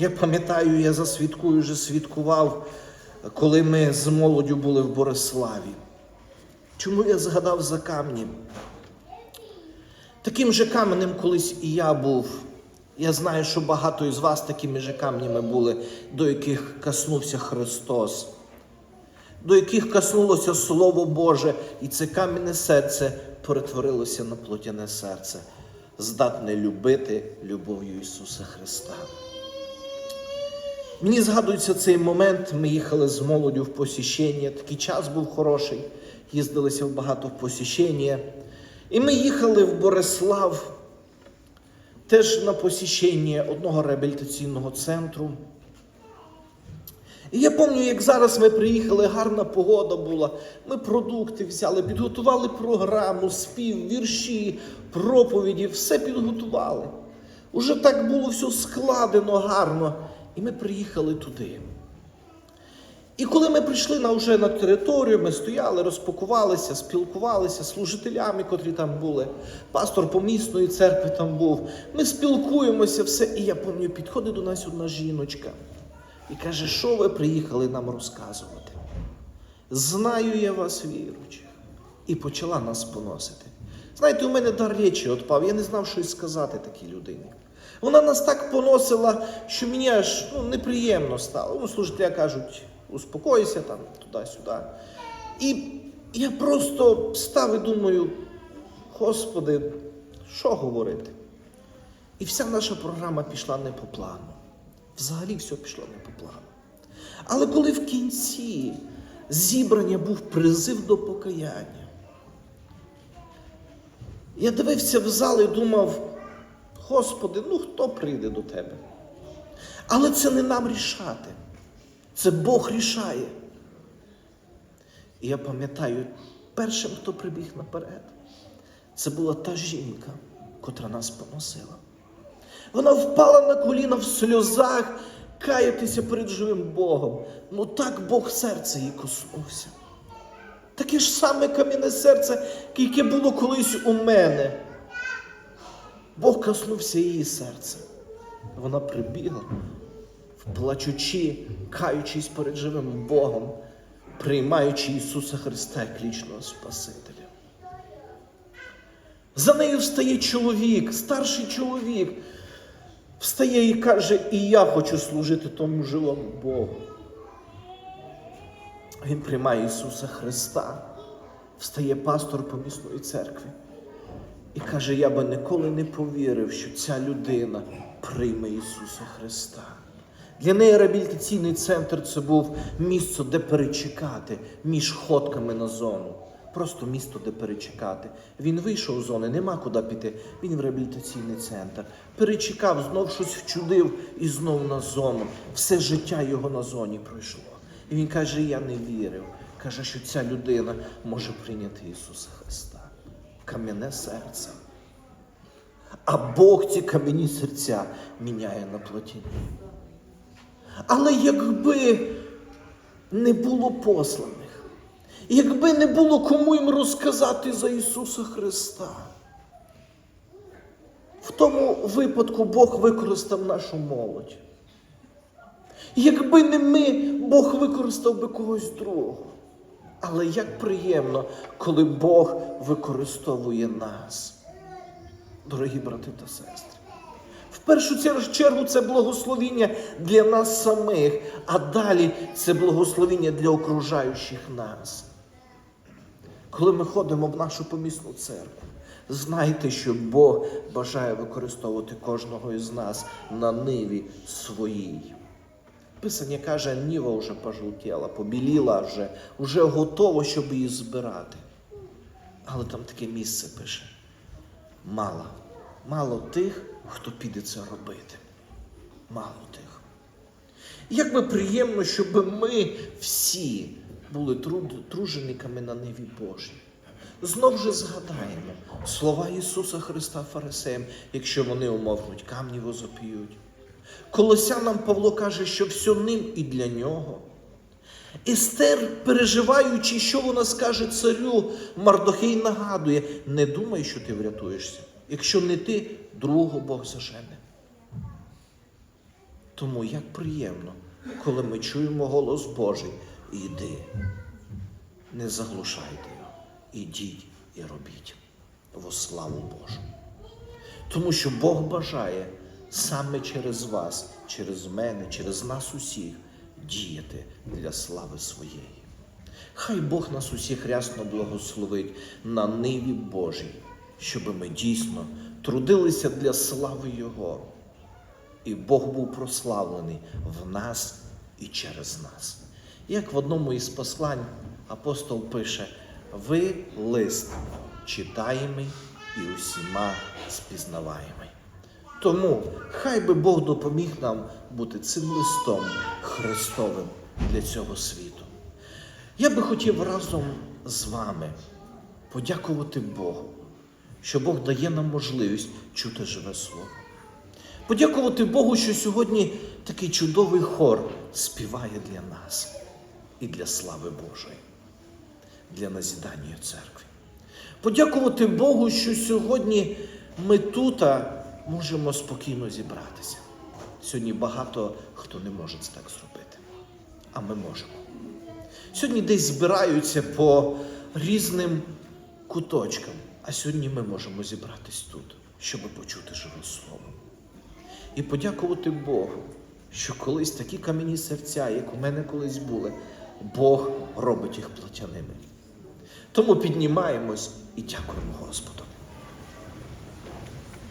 Я пам'ятаю, я за свідкою вже свідкував, коли ми з молоддю були в Бориславі. Чому я згадав за камні? Таким же каменем колись і я був. Я знаю, що багато із вас такими же камнями були, до яких коснувся Христос, до яких коснулося Слово Боже, і це кам'яне серце перетворилося на плотяне серце, здатне любити любов'ю Ісуса Христа. Мені згадується цей момент. Ми їхали з молоддю в посіщення. Такий час був хороший, їздилися в багато в посіщення. І ми їхали в Борислав теж на посіщення одного реабілітаційного центру. І я пам'ятаю, як зараз ми приїхали, гарна погода була. Ми продукти взяли, підготували програму, спів, вірші, проповіді, все підготували. Уже так було все складено гарно. І ми приїхали туди. І коли ми прийшли на вже на територію, ми стояли, розпакувалися, спілкувалися з служителями, котрі там були. Пастор помісної церкви там був. Ми спілкуємося, все. І я пам'ятаю, підходить до нас одна жіночка і каже, що ви приїхали нам розказувати? Знаю я вас віручих. І почала нас поносити. Знаєте, у мене дар речі відпав, я не знав, що й сказати такій людині. Вона нас так поносила, що мені аж ну, неприємно стало. Ну, служителя кажуть, успокойся там, туди-сюди. І я просто став і думаю, Господи, що говорити? І вся наша програма пішла не по плану. Взагалі все пішло не по плану. Але коли в кінці зібрання був призив до покаяння, я дивився в зал і думав, Господи, ну хто прийде до тебе? Але це не нам рішати. Це Бог рішає. І я пам'ятаю, першим, хто прибіг наперед, це була та жінка, котра нас поносила. Вона впала на коліна в сльозах, каятися перед живим Богом. Ну так Бог серце її коснувся. Таке ж саме кам'яне серце, яке було колись у мене. Бог коснувся її серця. Вона прибігла, плачучи, каючись перед живим Богом, приймаючи Ісуса Христа як лічного Спасителя. За нею встає чоловік, старший чоловік, встає і каже, і я хочу служити тому живому Богу. Він приймає Ісуса Христа, встає пастор помісної церкви і каже, я би ніколи не повірив, що ця людина прийме Ісуса Христа. Для неї реабілітаційний центр це був місце, де перечекати між ходками на зону. Просто місто, де перечекати. Він вийшов з зони, нема куди піти. Він в реабілітаційний центр. Перечекав, знов щось вчудив і знов на зону. Все життя його на зоні пройшло. І він каже: Я не вірив. Каже, що ця людина може прийняти Ісуса Христа. Кам'яне серце. А Бог ці кам'яні серця міняє на плотіні. Але якби не було посланих, якби не було кому їм розказати за Ісуса Христа, в тому випадку Бог використав нашу молодь. Якби не ми, Бог використав би когось другого. Але як приємно, коли Бог використовує нас, дорогі брати та сестри. В першу чергу це благословіння для нас самих, а далі це благословіння для окружаючих нас. Коли ми ходимо в нашу помісну церкву, знайте, що Бог бажає використовувати кожного із нас на ниві своїй. Писання каже, ніва вже пожовтіла, побіліла вже, вже готово, щоб її збирати. Але там таке місце пише: мало, мало тих, хто піде це робити. Мало тих. Як би приємно, щоб ми всі були тружениками на ниві Божій. Знов же згадаємо слова Ісуса Христа Фарисеям, якщо вони умовкнуть, камні возоп'ють. Колосянам Павло каже, що все ним і для нього. Естер, переживаючи, що вона скаже царю, Мардохей нагадує: не думай, що ти врятуєшся. Якщо не ти, другого Бог зажене. Тому як приємно, коли ми чуємо голос Божий, іди, не заглушайте його, ідіть і робіть во славу Божу. Тому що Бог бажає саме через вас, через мене, через нас усіх діяти для слави своєї. Хай Бог нас усіх рясно благословить на ниві Божій, щоб ми дійсно трудилися для слави Його. І Бог був прославлений в нас і через нас. Як в одному із послань апостол пише: ви лист читаємий і усіма спізнаваємий. Тому хай би Бог допоміг нам бути цим листом Христовим для цього світу. Я би хотів разом з вами подякувати Богу, що Бог дає нам можливість чути живе слово. Подякувати Богу, що сьогодні такий чудовий хор співає для нас і для слави Божої, для назідання церкви. Подякувати Богу, що сьогодні ми тут можемо спокійно зібратися. Сьогодні багато хто не може це так зробити, а ми можемо. Сьогодні десь збираються по різним куточкам, а сьогодні ми можемо зібратись тут, щоб почути живе слово. І подякувати Богу, що колись такі кам'яні серця, як у мене колись були, Бог робить їх плотяними. Тому піднімаємось і дякуємо Господу.